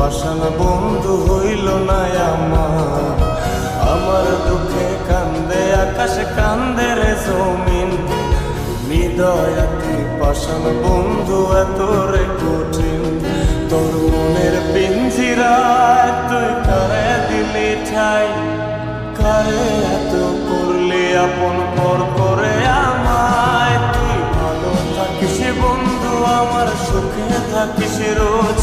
পাষাণ বন্ধু হইল না আমার। আমার দুঃখে কান্দে, আকাশ কান্দে রে জমিন। হৃদয় তুই পাষাণ বন্ধু এত রে কঠিন। তোর মনের পিঞ্জিরায় তুই কারে দিলি ঠাই? কারে এত করলি আপন পর করে আমায়? তুই ভালো থাকিস বন্ধু, আমার সুখে থাকিস রোজ।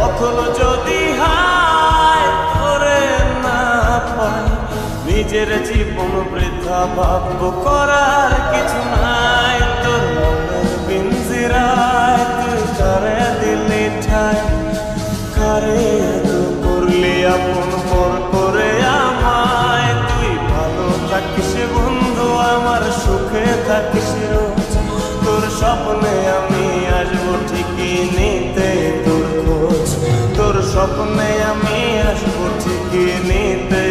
তখন যদি হায় তোরে না পাই নিজের জীবন বৃদ্ধা ভাব্য করার কিছু নাই, তোর মনের তুই কারে দিলি ঠাই? কারে করলি আপন পর করে আমায়? তুই ভালো থাকিস বন্ধু, আমার সুখে থাকিস স্বপ্নে আমি আসব ঠিকই নিতে